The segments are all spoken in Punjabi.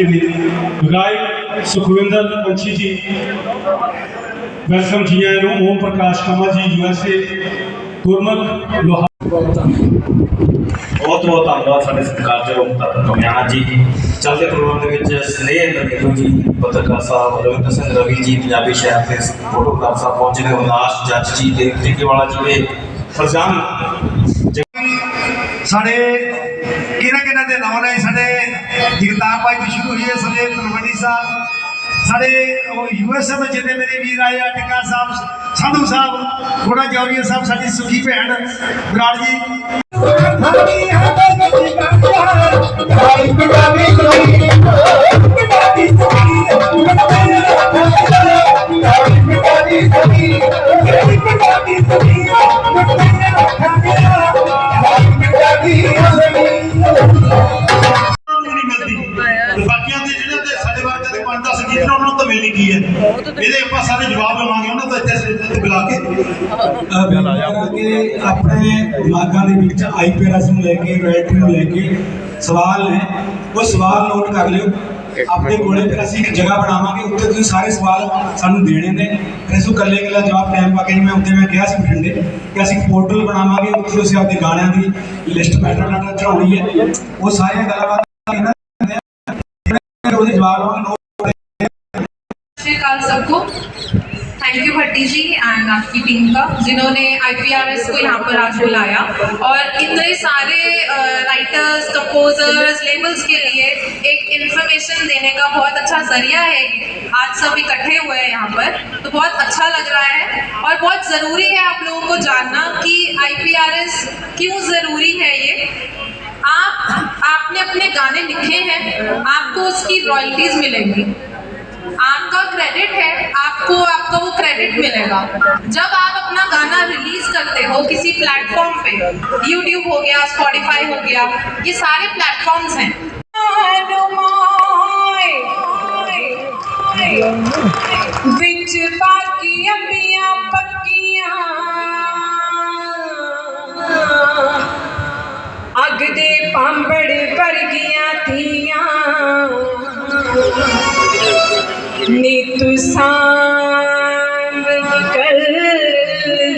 ਪਹੁੰਚੇ ਨੇ ਗਾਇਕ ਸੁਖਵਿੰਦਰ ਪੰਛੀ ਜੀ, ਵੈਲਕਮ ਜੀ ਆਇਆਂ ਨੂੰ, ਓਮ ਪ੍ਰਕਾਸ਼ ਕਮਲ ਜੀ, ਯੂ ਐਸ ਲੋਹਾ। ਬਹੁਤ ਬਹੁਤ ਧੰਨਵਾਦ ਸਾਡੇ ਸਤਿਕਾਰਯੋਗ ਕਮਿਆਣਾ ਜੀ। ਚੱਲਦੇ ਪ੍ਰੋਗਰਾਮ ਦੇ ਵਿੱਚ ਸਨੇਹ ਨਵੀਨੂ ਜੀ, ਪੱਤਰਕਾਰ ਸਾਹਿਬ ਰਵਿੰਦਰ ਸਿੰਘ ਰਵੀ ਜੀ, ਪੰਜਾਬੀ ਸ਼ਹਿਰ ਦੇ ਫੋਟੋਗ੍ਰਾਫਰ ਸਾਹਿਬ ਪਹੁੰਚੇ ਨੇ ਉਲਾਸ ਜੱਜ ਜੀ ਦੇਵ ਟਿੱਕੇਵਾਲਾ ਜੀ ਦੇ ਫਰਜ਼ਾਨ। ਸਾਡੇ ਕਿਹਨਾਂ ਕਿਹਨਾਂ ਦੇ ਨਾਮ ਨੇ? ਸਾਡੇ ਜਗਤਾਰ ਭਾਈ ਤੋਂ ਸ਼ੁਰੂ ਹੋਈ ਹੈ, ਸਾਡੇ ਤਲਵੰਡੀ ਸਾਹਿਬ, ਸਾਡੇ ਯੂਐਸਏ ਤੋਂ ਜਿੰਨੇ ਮੇਰੇ ਵੀਰ ਆਏ ਆ, ਟਿੱਕਾ ਸਾਹਿਬ, ਸੰਧੂ ਸਾਹਿਬ ਥੋੜਾ ਜੌਰੀਆ ਸਾਹਿਬ, ਸਾਡੀ ਸੁਖੀ ਭੈਣ ਬਰਾੜ ਜੀ। ਨੂੰ ਇਹਦੇ ਆਪਾਂ ਸਾਰੇ ਜਵਾਬ ਲਵਾਂਗੇ ਉਹਨਾਂ ਤੋਂ ਇੱਥੇ ਇੱਥੇ ਬੁਲਾ ਕੇ। ਕਰਾਂਗੇ ਆਪਣੇ ਦਿਮਾਗਾਂ ਦੇ ਵਿੱਚ ਆਈਪੀਆਰਐਸ ਨੂੰ ਲੈ ਕੇ ਰੈਟ ਨੂੰ ਲੈ ਕੇ ਸਵਾਲ ਨੇ। ਉਹ ਸਵਾਲ ਨੋਟ ਕਰ ਲਿਓ। ਆਪਣੇ ਕੋਲੇ ਫਿਰ ਅਸੀਂ ਇੱਕ ਜਗ੍ਹਾ ਬਣਾਵਾਂਗੇ ਉੱਥੇ ਤੁਸੀਂ ਸਾਰੇ ਸਵਾਲ ਸਾਨੂੰ ਦੇਣੇ ਨੇ। ਫਿਰ ਅਸੀਂ ਕੱਲੇ ਕੱਲਾ ਜਵਾਬ ਟਾਈਮ ਪਾ ਕੇ ਮੈਂ ਉੱਤੇ ਮੈਂ ਕਿਹਾ ਸੀ ਬਠਿੰਡੇ ਕਿ ਅਸੀਂ ਪੋਰਟਲ ਬਣਾਵਾਂਗੇ ਉੱਥੇ ਤੁਸੀਂ ਆਪਣੇ ਗਾਣਿਆਂ ਦੀ ਲਿਸਟ ਪੈਟਰ ਡਾਟਾ ਚੜਾਉਣੀ ਹੈ। ਉਹ ਸਾਰੀਆਂ ਗੱਲਾਂ ਇਹਨਾਂ ਦੇ ਜਵਾਬ ਲਾਉਣ सबको। Thank you Bhatti ji and आपकी टीम का, जिन्होंने आईपीआरएस को यहाँ पर आज बुलाया। और इतने सारे राइटर्स कंपोजर्स लेबल्स के लिए एक इन्फॉर्मेशन देने का बहुत अच्छा ज़रिया है। आज सब इकट्ठे हुए हैं यहाँ पर। तो बहुत अच्छा लग रहा है। और बहुत ज़रूरी है आप लोगों को जानना कि आईपीआरएस क्यों ज़रूरी है ये। आप, आपने अपने गाने लिखे हैं, आपको उसकी रॉयल्टीज मिलेंगी। आपका क्रेडिट है, आपको, आपका वो क्रेडिट मिलेगा। जब आप अपना गाना रिलीज़ करते हो किसी प्लेटफॉर्म पे यूट्यूब हो गया स्पॉटिफाई हो गया, ये सारे प्लेटफॉर्म्स हैं। बिच पांबड़ पर ਤੂੰ ਸਾਂਭ ਨਿਕਲ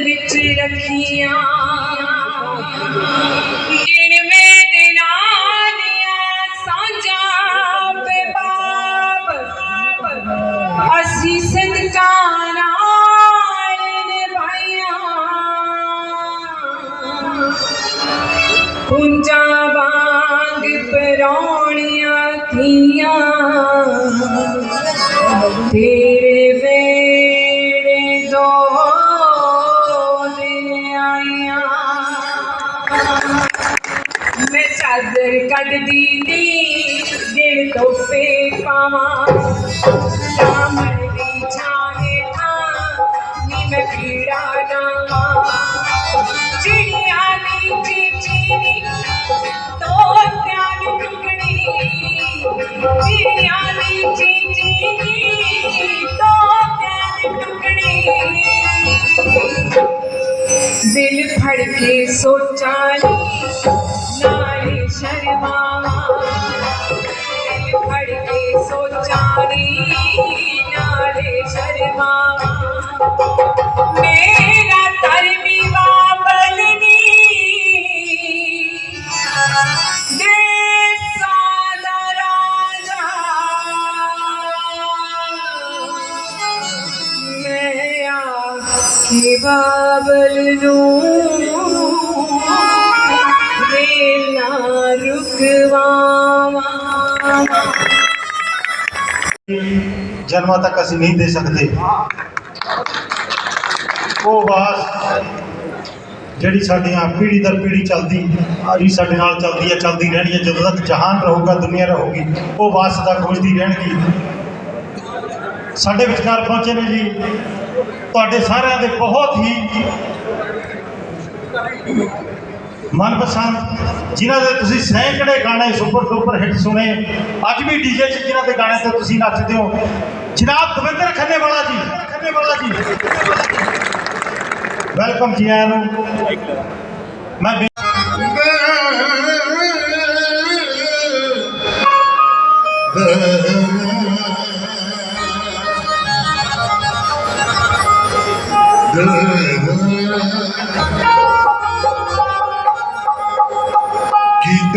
ਵਿੱਚ ਰੱਖੀਆਂ ਗਿਣਵੇਂ ਦਿਨਾਂ ਦੀਆਂ ਸਾਂਝਾਂ ਬੇਬਾਬ ਅਸੀਂ ਸਦਕਾਂ ਨਾਲ ਨਿਭਾਈਆਂ ਕੁੰਜਾਂ ਵਾਂਗ ਪਰੌਣੀਆਂ ਥੀਆਂ। ਤੇਰੇ ਵੇੜੇ ਦੋ ਦਿਨ ਆਈਆਂ। ਮੈਂ ਚਾਦਰ ਕੱਢਦੀ ਨੀ ਦਿਲ ਤੋਪੇ ਪਾਵਾਂ। ਫੜ ਕੇ ਸੋਚਾਂ ਨੀ ਨਾਲੇ ਸ਼ਰਮਾਵਾਂ ਦਿਲ ਫੜ ਕੇ ਸੋਚਾਂ ਨੀ ਨਾਲੇ ਸ਼ਰਮਾਵਾਂ ਮੇਰਾ ਧਰਮੀ ਬਾਬਲ ਨੀ ਦੇਸਾਂ ਦਾ ਰਾਜਾ ਰੁਕਵਾਵਾਂ ਜਨਮਾਂ ਤੱਕ ਅਸੀਂ ਨਹੀਂ ਦੇ ਸਕਦੇ ਉਹ ਆਵਾਜ਼ ਜਿਹੜੀ ਸਾਡੀਆਂ ਪੀੜੀ ਦਰ ਪੀੜ੍ਹੀ ਚੱਲਦੀ ਆਹੀ ਸਾਡੇ ਨਾਲ ਚੱਲਦੀ ਹੈ ਚੱਲਦੀ ਰਹਿਣੀ ਹੈ ਜਦੋਂ ਤੱਕ ਜਹਾਨ ਰਹੂਗਾ ਦੁਨੀਆ ਰਹੂਗੀ ਉਹ ਆਵਾਜ਼ ਸਦਾ ਖੋਜਦੀ ਰਹਿਣਗੀ ਸਾਡੇ ਵਿਚਕਾਰ ਪਹੁੰਚੇ ਨੇ ਜੀ ਤੁਹਾਡੇ ਸਾਰਿਆਂ ਦੇ ਬਹੁਤ ਹੀ ਮਨਪਸੰਦ, ਜਿਨ੍ਹਾਂ ਦੇ ਤੁਸੀਂ ਸੈਂਕੜੇ ਗਾਣੇ ਸੁਪਰ ਸੁਪਰ ਹਿੱਟ ਸੁਣੇ, ਅੱਜ ਵੀ ਡੀਜੇ 'ਚ ਜਿਨ੍ਹਾਂ ਦੇ ਗਾਣੇ ਤੇ ਤੁਸੀਂ ਨੱਚਦੇ ਹੋ। ਜਨਾਬ ਦਵਿੰਦਰ ਖੰਨੇਵਾਲਾ ਜੀ ਖੰਨੇਵਾਲਾ ਜੀ। ਵੈਲਕਮ ਜੀ ਆਇਆਂ ਨੂੰ। ਮੈਂ ਬੇ-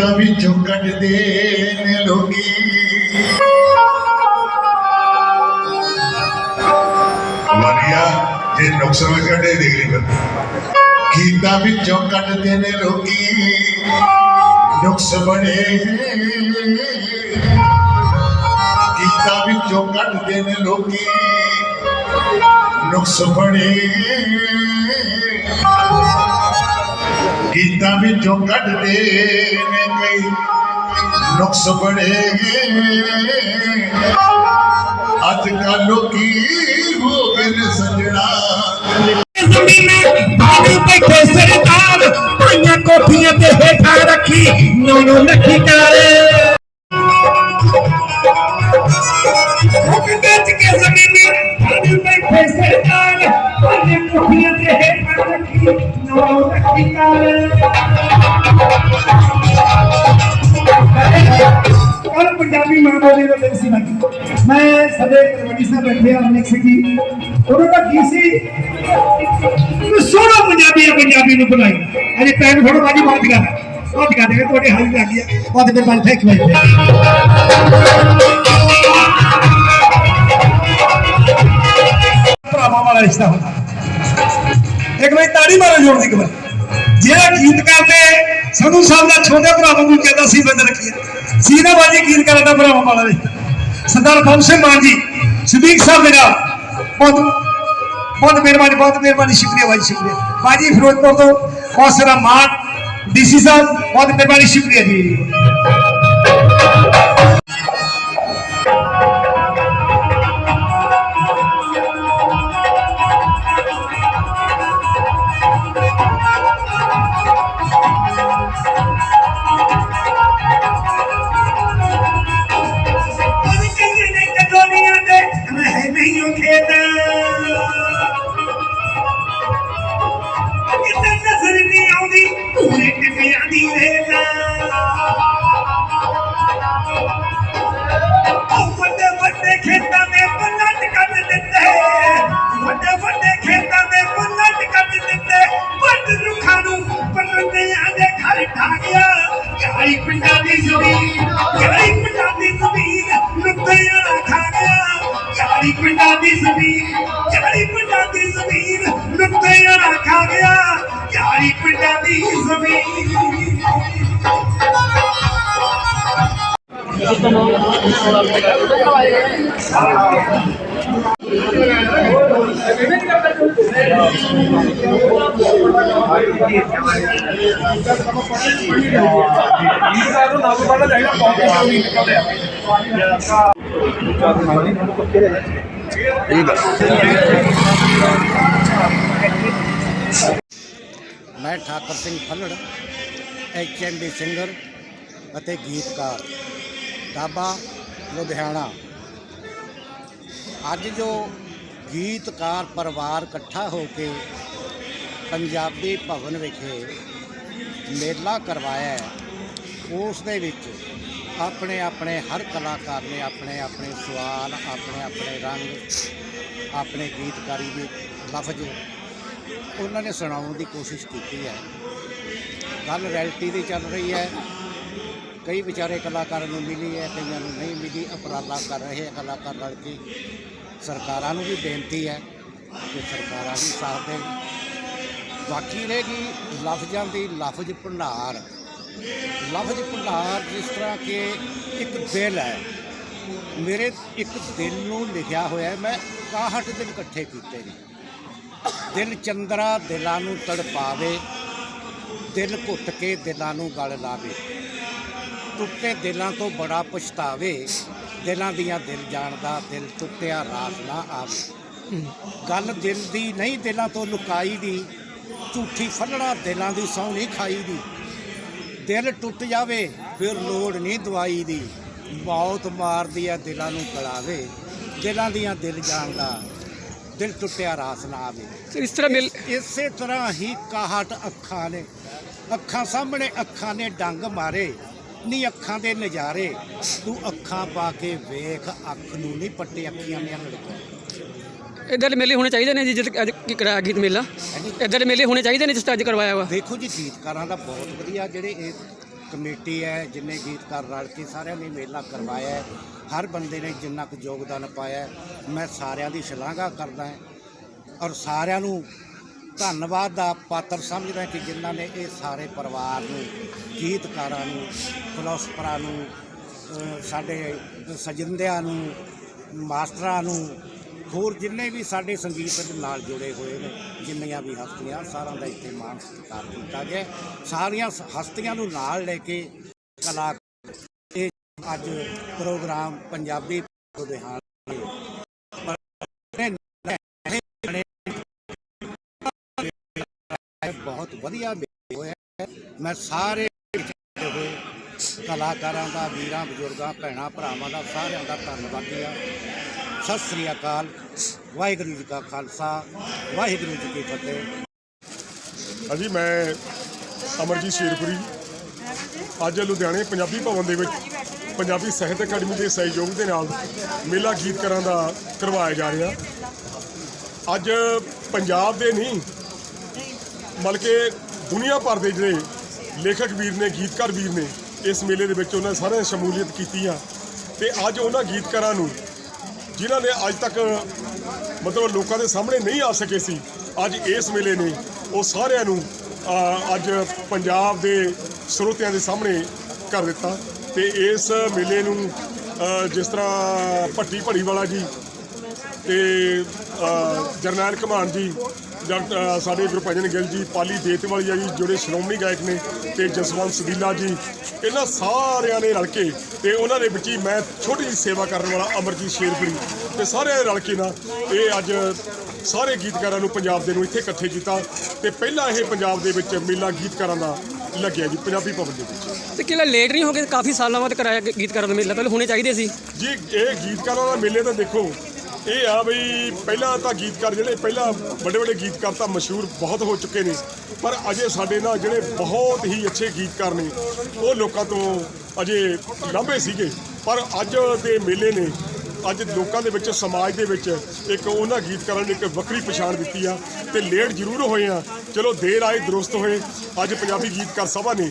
ਗੀਤਾਂ ਵਿੱਚੋਂ ਕੱਢਦੇ ਨੇ ਲੋਕੀ। ਵਾਰੀਆ ਜੇ ਨੁਕਸ ਕੱਢੇ, ਦੇਖ ਲਈ ਫਿਰ। ਵਿੱਚੋਂ ਕੱਢਦੇ ਨੇ ਲੋਕੀ। ਨੁਕਸ ਬਣੇ। ਗੀਤਾਂ ਵਿੱਚੋਂ ਕੱਢਦੇ ਨੇ ਲੋਕੀ। ਨੁਕਸ ਬਣੇ। ਗੀਤਾਂ ਵਿੱਚੋਂ ਕੱਢਦੇ ਨੇ ਕਈ, ਨੁਕਸ ਬੜੇ ਅੱਜ ਕੱਲ੍ਹ ਲੋਕੀ ਹੋ ਗਏ ਨੇ ਸਜਣਾ। ਬਾਬੂ ਬੈਠੇ ਸਰਦਾਰ, ਪਾਈਆਂ ਕੋਠੀਆਂ ਤੇ ਹੇਠਾਂ ਰੱਖੀ ਨੋਨੋ ਲੱਖੀ ਕਰ ਗੱਜ ਕੇ ਜ਼ਮੀਨ, ਬਾਬੂ ਬੈਠੇ ਸਰਦਾਰ, ਪਾਈਆਂ ਕੋਠੀਆਂ ਤੇ ਹੇਠਾਂ ਰੱਖੀ ਔਰ ਪੰਜਾਬੀ ਮਾਂ ਬੋਲੀ ਦਾ ਦਿਨ ਸੀ ਮੈਂ ਸਦੇ ਕਰਵੜੀ ਸਾਹਿਬ ਬੈਠੇ ਆ ਲਿਖ ਉਹਨਾਂ ਦਾ ਕੀ ਸੀ? ਸੋਹਣਾ ਪੰਜਾਬੀ ਆ, ਪੰਜਾਬੀ ਨੂੰ ਬੁਲਾਈ। ਅਜੇ ਪੈਨ ਫੜੋ, ਬਾਜੀ ਬਾਤ ਕਰ ਬਾਤ ਕਰ ਦੇ ਤੁਹਾਡੇ ਹਾਲ ਲੱਗ ਗਿਆ ਬਾਤ ਮੇਰੇ ਬਾਲ ਫੇਕ ਵਜੇ ਭਰਾਵਾਂ ਵਾਲਾ ਰਿਸ਼ਤਾ ਹੁੰਦਾ। ਇੱਕ ਵਾਰੀ ਤਾੜੀ ਮਾਰੋ ਜੋੜ ਦੀ ਕਮਲ ਜਿਹੜਾ ਗੀਤਕਾਰ ਨੇ ਸੰਧੂ ਸਾਹਿਬ ਦਾ ਛੋਟੇ ਭਰਾਵਾਂ ਨੂੰ ਕਹਿੰਦਾ ਸੀ ਬੰਦ ਰੱਖਿਆ ਸੀਨਾ ਬਾਜੀ ਗੀਤਕਾਰ ਦਾ ਭਰਾਵਾਂ ਵਾਲਾ ਰਿਸ਼ਤਾ ਸਰਦਾਰ ਬੰਮ ਸਿੰਘ ਮਾਨ ਜੀ, ਸਦੀਕ ਸਾਹਿਬ ਮੇਰਾ, ਬਹੁਤ ਬਹੁਤ ਮਿਹਰਬਾਨੀ ਬਹੁਤ ਮਿਹਰਬਾਨੀ, ਸ਼ੁਕਰੀਆ ਬਾਜੀ ਸ਼ੁਕਰੀਆ। ਬਾਜੀ ਫਿਰੋਜ਼ਪੁਰ ਤੋਂ ਬਹੁਤ ਸਾਰਾ ਮਾਨ, ਡੀਸੀ ਸਾਹਿਬ, ਬਹੁਤ ਮਿਹਰਬਾਨੀ, ਸ਼ੁਕਰੀਆ ਜੀ। ਗਾਈ ਪਿੰਡਾਂ ਦੀ ਜ਼ਮੀਨ ਗਾਈ ਪਿੰਡਾਂ ਦੀ ਜ਼ਮੀਨ। ਲੁੱਟਿਆ ਖਾ ਗਿਆ ਗਾਈ ਪਿੰਡਾਂ ਦੀ ਮੈਂ ਠਾਕਰ ਸਿੰਘ ਫੱਲੜ ਐਚਐਮਡੀ ਸਿੰਗਰ ਅਤੇ ਗੀਤਕਾਰ ਡਾਬਾ ਲੁਧਿਆਣਾ। ਅੱਜ ਜੋ ਗੀਤਕਾਰ ਪਰਿਵਾਰ ਇਕੱਠਾ ਹੋ ਕੇ ਪੰਜਾਬੀ ਭਵਨ ਵਿਖੇ ਮੇਲਾ ਕਰਵਾਇਆ ਉਸ ਦੇ ਵਿੱਚ ਆਪਣੇ ਆਪਣੇ ਹਰ ਕਲਾਕਾਰ ਨੇ ਆਪਣੇ ਆਪਣੇ ਸਵਾਲ, ਆਪਣੇ ਆਪਣੇ ਰੰਗ, ਆਪਣੇ ਗੀਤਕਾਰੀ ਦੇ ਲਫ਼ਜ਼ ਉਹਨਾਂ ਨੇ ਸੁਣਾਉਣ ਦੀ ਕੋਸ਼ਿਸ਼ ਕੀਤੀ ਹੈ। ਗੱਲ ਰੈਲਿਟੀ ਦੀ ਚੱਲ ਰਹੀ ਹੈ। ਕਈ ਵਿਚਾਰੇ ਕਲਾਕਾਰਾਂ ਨੂੰ ਮਿਲੀ ਹੈ, ਕਈਆਂ ਨੂੰ ਨਹੀਂ ਮਿਲੀ, ਉਪਰਾਲਾ ਕਰ ਰਹੇ ਕਲਾਕਾਰ ਰਲ ਕੇ। ਸਰਕਾਰਾਂ ਨੂੰ ਵੀ ਬੇਨਤੀ ਹੈ ਕਿ ਸਰਕਾਰਾਂ ਵੀ ਸਾਥ ਦੇਣ। ਬਾਕੀ ਰਹੇਗੀ ਲਫ਼ਜ਼ਾਂ ਦੀ ਲਫ਼ਜ਼ ਭੰਡਾਰ। ਲਫ਼ਜ਼ ਭੰਡਾਰ ਜਿਸ ਤਰ੍ਹਾਂ ਕਿ ਇੱਕ ਦਿਲ ਹੈ। ਮੇਰੇ ਇੱਕ ਦਿਲ ਨੂੰ ਲਿਖਿਆ ਹੋਇਆ ਮੈਂ 61 ਦਿਨ ਇਕੱਠੇ ਕੀਤੇ ਨੇ। ਦਿਲ ਚੰਦਰਾ ਦਿਲਾਂ ਨੂੰ ਤੜਪਾਵੇ, ਦਿਲ ਘੁੱਟ ਕੇ ਦਿਲਾਂ ਨੂੰ ਗਲ ਲਾਵੇ। ਟੁੱਟੇ ਦਿਲਾਂ ਤੋਂ ਬੜਾ ਪਛਤਾਵੇ, ਦਿਲਾਂ ਦੀਆਂ ਦਿਲ ਜਾਣਦਾ ਦਿਲ ਟੁੱਟਿਆ ਰਾਸ ਨਾ ਆਵੇ। ਗੱਲ ਦਿਲ ਦੀ ਨਹੀਂ, ਦਿਲਾਂ ਤੋਂ ਲੁਕਾਈ ਦੀ, ਝੂਠੀ ਫੱਲੜਾ ਦਿਲਾਂ ਦੀ ਸੌ ਖਾਈ ਦੀ। ਦਿਲ ਟੁੱਟ ਜਾਵੇ ਫਿਰ ਲੋੜ ਨਹੀਂ ਦਵਾਈ ਦੀ। ਮੌਤ ਮਾਰਦੀ ਆ ਦਿਲਾਂ ਨੂੰ ਗਲਾਵੇ ਦਿਲਾਂ ਦੀਆਂ ਦਿਲ ਜਾਣਦਾ ਦਿਲ ਟੁੱਟਿਆ ਰਾਸ ਨਾ ਆਵੇ। ਇਸ ਤਰ੍ਹਾਂ ਮਿਲ ਇਸੇ ਤਰ੍ਹਾਂ ਹੀ ਕਾਹਟ ਅੱਖਾਂ ਨੇ ਅੱਖਾਂ ਸਾਹਮਣੇ ਅੱਖਾਂ ਨੇ ਡੰਗ ਮਾਰੇ ਨੀ ਅੱਖਾਂ ਦੇ ਨਜ਼ਾਰੇ। ਤੂੰ ਅੱਖਾਂ ਪਾ ਕੇ ਵੇਖ ਅੱਖ ਨੂੰ ਨਹੀਂ ਪੱਟੇ ਅੱਖੀਆਂ ਨੇ ਲੜਕੋ ਇੱਧਰ ਦੇ ਮੇਲੇ ਹੋਣੇ ਚਾਹੀਦੇ ਨੇ ਜੀ ਜਿੱਦ ਅੱਜ ਕੀ ਕਰਾਇਆ ਗੀਤ ਮੇਲਾ। ਇੱਧਰ ਦੇ ਮੇਲੇ ਹੋਣੇ ਚਾਹੀਦੇ ਨੇ ਜਿਸ ਤਰ੍ਹਾਂ ਅੱਜ ਕਰਵਾਇਆ ਵਾ। ਦੇਖੋ ਜੀ ਗੀਤਕਾਰਾਂ ਦਾ ਬਹੁਤ ਵਧੀਆ ਜਿਹੜੇ ਇਹ ਕਮੇਟੀ ਹੈ ਜਿੰਨੇ ਗੀਤਕਾਰ ਰਲ ਕੇ ਸਾਰਿਆਂ ਨੇ ਮੇਲਾ ਕਰਵਾਇਆ ਹੈ ਹਰ ਬੰਦੇ ਨੇ ਜਿੰਨਾ ਕੁ ਯੋਗਦਾਨ ਪਾਇਆ ਹੈ, ਮੈਂ ਸਾਰਿਆਂ ਦੀ ਸ਼ਲਾਘਾ ਕਰਦਾ ਹਾਂ ਔਰ ਸਾਰਿਆਂ ਨੂੰ ਧੰਨਵਾਦ ਦਾ ਪਾਤਰ ਸਮਝਦਾ ਕਿ ਜਿਨ੍ਹਾਂ ਨੇ ਇਹ ਸਾਰੇ ਪਰਿਵਾਰ ਨੂੰ ਗੀਤਕਾਰਾਂ ਨੂੰ ਫਿਲਾਸਫਰਾਂ ਨੂੰ ਅ, ਸਾਡੇ ਸਜਿੰਦਿਆਂ ਨੂੰ ਮਾਸਟਰਾਂ ਨੂੰ ਹੋਰ ਜਿੰਨੇ ਵੀ ਸਾਡੇ ਸੰਗੀਤ ਦੇ ਨਾਲ ਜੁੜੇ ਹੋਏ ਨੇ, ਜਿੰਨੀਆਂ ਵੀ ਹਸਤੀਆਂ, ਸਾਰਿਆਂ ਦਾ ਇੱਥੇ ਮਾਣ ਸਤਿਕਾਰ ਕੀਤਾ ਗਿਆ ਸਾਰੀਆਂ ਹਸਤੀਆਂ ਨੂੰ ਨਾਲ ਲੈ ਕੇ ਕਲਾ ਇਹ ਅੱਜ ਪ੍ਰੋਗਰਾਮ ਪੰਜਾਬੀ ਲੁਧਿਆਣਾ ਬਹੁਤ ਵਧੀਆ ਹੋਇਆ ਮੈਂ ਸਾਰੇ ਹੋਏ ਕਲਾਕਾਰਾਂ ਦਾ, ਵੀਰਾਂ, ਬਜ਼ੁਰਗਾਂ, ਭੈਣਾਂ, ਭਰਾਵਾਂ ਦਾ ਸਾਰਿਆਂ ਦਾ ਧੰਨਵਾਦੀ ਆ ਸਤਿ ਸ੍ਰੀ ਅਕਾਲ। ਵਾਹਿਗੁਰੂ ਜੀ ਕਾ ਖਾਲਸਾ, ਵਾਹਿਗੁਰੂ ਜੀ ਕੀ ਫਤਿਹ। ਹਾਂਜੀ, ਮੈਂ ਅਮਰਜੀਤ ਸ਼ੇਰਪੁਰੀ ਅੱਜ ਲੁਧਿਆਣੇ ਪੰਜਾਬੀ ਭਵਨ ਦੇ ਵਿੱਚ ਪੰਜਾਬੀ ਸਾਹਿਤ ਅਕੈਡਮੀ ਦੇ ਸਹਿਯੋਗ ਦੇ ਨਾਲ ਮੇਲਾ ਗੀਤਕਾਰਾਂ ਦਾ ਕਰਵਾਇਆ ਜਾ ਰਿਹਾ। ਅੱਜ ਪੰਜਾਬ ਦੇ ਨਹੀਂ ਬਲਕਿ ਦੁਨੀਆ ਭਰ ਦੇ ਜਿਹੜੇ ਲੇਖਕ ਵੀਰ ਨੇ, ਗੀਤਕਾਰ ਵੀਰ ਨੇ ਇਸ ਮੇਲੇ ਦੇ ਵਿੱਚ ਉਹਨਾਂ ਨੇ ਸਾਰਿਆਂ ਨੇ ਸ਼ਮੂਲੀਅਤ ਕੀਤੀ ਆ। ਤੇ ਅੱਜ ਉਹਨਾਂ ਗੀਤਕਾਰਾਂ ਨੂੰ ਜਿਨ੍ਹਾਂ ਨੇ ਅੱਜ ਤੱਕ ਮਤਲਬ ਲੋਕਾਂ ਦੇ ਸਾਹਮਣੇ ਨਹੀਂ ਆ ਸਕੇ ਸੀ, ਅੱਜ ਇਸ ਮੇਲੇ ਨੇ, ਉਹ ਸਾਰਿਆਂ ਨੂੰ ਅੱਜ ਪੰਜਾਬ ਦੇ ਸਰੋਤਿਆਂ ਦੇ ਸਾਹਮਣੇ ਕਰ ਦਿੱਤਾ। ਤੇ ਇਸ ਮੇਲੇ ਨੂੰ ਜਿਸ ਤਰ੍ਹਾਂ ਭੱਟੀ ਭੜੀ ਵਾਲਾ ਜੀ ਤੇ ਜਰਨੈਲ ਘਮਾਨ ਜੀ ਡਾਕਟਰ ਸਾਡੇ ਗੁਰਭਜਨ ਗਿੱਲ ਜੀ ਪਾਲੀ ਦੇਤਵਾਲੀਆ ਜੀ ਜਿਹੜੇ ਸ਼੍ਰੋਮਣੀ ਗਾਇਕ ਨੇ ਤੇ ਜਸਵੰਤ ਸਦੀਲਾ ਜੀ ਇਹਨਾਂ ਸਾਰਿਆਂ ਨੇ ਰਲ ਕੇ ਤੇ ਉਹਨਾਂ ਦੇ ਵਿੱਚ ਹੀ ਮੈਂ ਛੋਟੀ ਜਿਹੀ ਸੇਵਾ ਕਰਨ ਵਾਲਾ ਅਮਰਜੀਤ ਸ਼ੇਰਪੁਰੀ ਤੇ ਸਾਰਿਆਂ ਨੇ ਰਲ ਕੇ ਨਾ ਇਹ ਅੱਜ ਸਾਰੇ ਗੀਤਕਾਰਾਂ ਨੂੰ ਪੰਜਾਬ ਦੇ ਨੂੰ ਇੱਥੇ ਇਕੱਠੇ ਕੀਤਾ ਤੇ ਪਹਿਲਾਂ ਇਹ ਪੰਜਾਬ ਦੇ ਵਿੱਚ ਮੇਲਾ ਗੀਤਕਾਰਾਂ ਦਾ ਲੱਗਿਆ ਜੀ ਪੰਜਾਬੀ ਭਵਨ ਦੇ ਵਿੱਚ। ਤੇ ਕਿਲਾ ਲੇਟ ਨਹੀਂ ਹੋ ਗਏ ਕਾਫੀ ਸਾਲਾਂ ਬਾਅਦ ਕਰਾਇਆ ਗੀਤਕਾਰਾਂ ਦਾ ਮੇਲਾ? ਪਹਿਲਾਂ ਹੋਣੇ ਚਾਹੀਦੇ ਸੀ। ਜੀ ਇਹ ਗੀਤਕਾਰਾਂ ਦਾ ਮੇਲੇ ਤਾਂ ਦੇਖੋ ਇਹ ਆ ਬਈ ਪਹਿਲਾਂ ਤਾਂ ਗੀਤਕਾਰ ਜਿਹੜੇ ਪਹਿਲਾਂ ਵੱਡੇ ਵੱਡੇ ਗੀਤਕਾਰ ਤਾਂ ਮਸ਼ਹੂਰ ਬਹੁਤ ਹੋ ਚੁੱਕੇ ਨੇ। ਪਰ ਅਜੇ ਸਾਡੇ ਨਾਲ ਜਿਹੜੇ ਬਹੁਤ ਹੀ ਅੱਛੇ ਗੀਤਕਾਰ ਨੇ, ਉਹ ਲੋਕਾਂ ਤੋਂ ਅਜੇ ਲਾਂਭੇ ਸੀਗੇ। ਪਰ ਅੱਜ ਦੇ ਮੇਲੇ ਨੇ, ਅੱਜ ਲੋਕਾਂ ਦੇ ਵਿੱਚ, ਸਮਾਜ ਦੇ ਵਿੱਚ ਇੱਕ ਉਹਨਾਂ ਗੀਤਕਾਰਾਂ ਨੇ ਇੱਕ ਵੱਖਰੀ ਪਛਾਣ ਦਿੱਤੀ ਆ ਤੇ ਲੇਟ ਜ਼ਰੂਰ ਹੋਏ ਆ। ਚਲੋ ਦੇਰ ਆਏ, ਦਰੁਸਤ ਹੋਏ। ਅੱਜ ਪੰਜਾਬੀ ਗੀਤਕਾਰ ਸਭਾ ਨੇ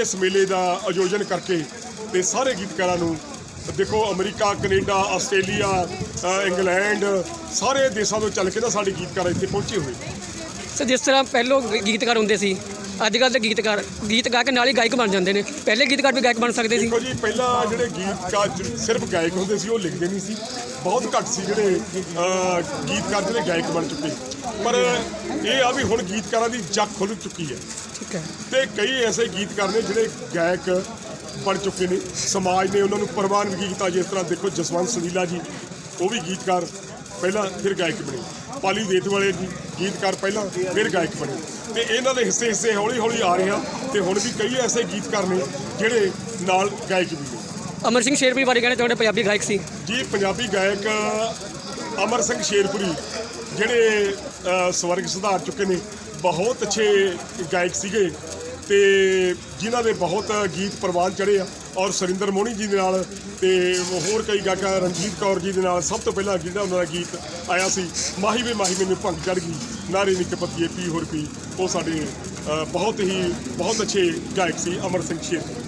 ਇਸ ਮੇਲੇ ਦਾ ਆਯੋਜਨ ਕਰਕੇ ਤੇ ਸਾਰੇ ਗੀਤਕਾਰਾਂ ਨੂੰ ਦੇਖੋ ਅਮਰੀਕਾ ਕੈਨੇਡਾ ਆਸਟ੍ਰੇਲੀਆ ਇੰਗਲੈਂਡ ਸਾਰੇ ਦੇਸ਼ਾਂ ਤੋਂ ਚੱਲ ਕੇ ਨਾ ਸਾਡੇ ਗੀਤਕਾਰ ਇੱਥੇ ਪਹੁੰਚੇ ਹੋਏ। ਸੋ ਜਿਸ ਤਰ੍ਹਾਂ ਪਹਿਲੋਂ ਗੀਤਕਾਰ ਹੁੰਦੇ ਸੀ ਅੱਜ ਕੱਲ੍ਹ ਦੇ ਗੀਤਕਾਰ ਗੀਤ ਗਾ ਕੇ ਨਾਲ ਹੀ ਗਾਇਕ ਬਣ ਜਾਂਦੇ ਨੇ। ਪਹਿਲੇ ਗੀਤਕਾਰ ਵੀ ਗਾਇਕ ਬਣ ਸਕਦੇ ਸੀ। ਦੇਖੋ ਜੀ ਪਹਿਲਾਂ ਜਿਹੜੇ ਗੀਤਕਾਰ ਸਿਰਫ ਗਾਇਕ ਹੁੰਦੇ ਸੀ ਉਹ ਲਿਖਦੇ ਨਹੀਂ ਸੀ। ਬਹੁਤ ਘੱਟ ਸੀ ਜਿਹੜੇ ਗੀਤਕਾਰ ਜਿਹੜੇ ਗਾਇਕ ਬਣ ਚੁੱਕੇ। ਪਰ ਇਹ ਆ ਵੀ ਹੁਣ ਗੀਤਕਾਰਾਂ ਦੀ ਜੱਗ ਖੁੱਲ ਚੁੱਕੀ ਹੈ। ਠੀਕ ਹੈ। ਤੇ ਕਈ ਐਸੇ ਗੀਤਕਾਰ ਨੇ ਜਿਹੜੇ ਗਾਇਕ ਬਣ ਚੁੱਕੇ ਨੇ। ਸਮਾਜ ਨੇ ਉਹਨਾਂ ਨੂੰ ਪ੍ਰਵਾਨਗੀ ਕੀਤਾ ਜਿਸ ਤਰ੍ਹਾਂ ਦੇਖੋ ਜਸਵੰਤ ਸਦੀਲਾ ਜੀ ਉਹ ਵੀ ਗੀਤਕਾਰ ਪਹਿਲਾਂ ਫਿਰ ਗਾਇਕ ਬਣੇ। ਪਾਲੀ ਦੇਤ ਵਾਲੇ ਜੀ ਗੀਤਕਾਰ ਪਹਿਲਾਂ ਫਿਰ ਗਾਇਕ ਬਣੇ। ਤੇ ਇਹਨਾਂ ਦੇ ਹਿੱਸੇ ਹਿੱਸੇ ਹੌਲੀ ਹੌਲੀ ਆ ਰਹੇ ਆ ਤੇ ਹੁਣ ਵੀ ਕਈ ਐਸੇ ਗੀਤਕਾਰ ਨੇ ਜਿਹੜੇ ਨਾਲ ਗਾਇਕ ਵੀ ਨੇ। ਅਮਰ ਸਿੰਘ ਸ਼ੇਰਪੁਰੀ ਬਾਰੇ ਕਹਿੰਦੇ ਤੁਹਾਡੇ ਪੰਜਾਬੀ ਗਾਇਕ ਸੀ। ਜੀ ਪੰਜਾਬੀ ਗਾਇਕ ਅਮਰ ਸਿੰਘ ਸ਼ੇਰਪੁਰੀ ਜਿਹੜੇ ਸਵਰਗ ਸੁਧਾਰ ਚੁੱਕੇ ਨੇ। ਬਹੁਤ ਅੱਛੇ ਗਾਇਕ ਸੀਗੇ। ਤੇ ਜਿਨ੍ਹਾਂ ਦੇ ਬਹੁਤ ਗੀਤ ਪ੍ਰਵਾਨ ਚੜੇ ਆ, ਔਰ ਸੁਰਿੰਦਰ ਮੋਹਣੀ ਜੀ ਦੇ ਨਾਲ ਤੇ ਹੋਰ ਕਈ ਗਾਇਕਾਂ ਰਣਜੀਤ ਕੌਰ ਜੀ ਦੇ ਨਾਲ ਸਭ ਤੋਂ ਪਹਿਲਾਂ ਜਿਹੜਾ ਉਹਨਾਂ ਦਾ ਗੀਤ ਆਇਆ ਸੀ, ਮਾਹੀ ਵੇ ਮਾਹੀ ਮੈਨੂੰ ਭੰਗ ਚੜ ਗਈ, ਨਾਰੇ ਨਿੱਕ ਪਤੀਏ ਪੀ ਹੋਰ ਪੀ, ਉਹ ਸਾਡੇ ਬਹੁਤ ਹੀ, ਬਹੁਤ ਅੱਛੇ ਗਾਇਕ ਸੀ ਅਮਰ ਸਿੰਘ ਸ਼ੇਰਪੁਰੀ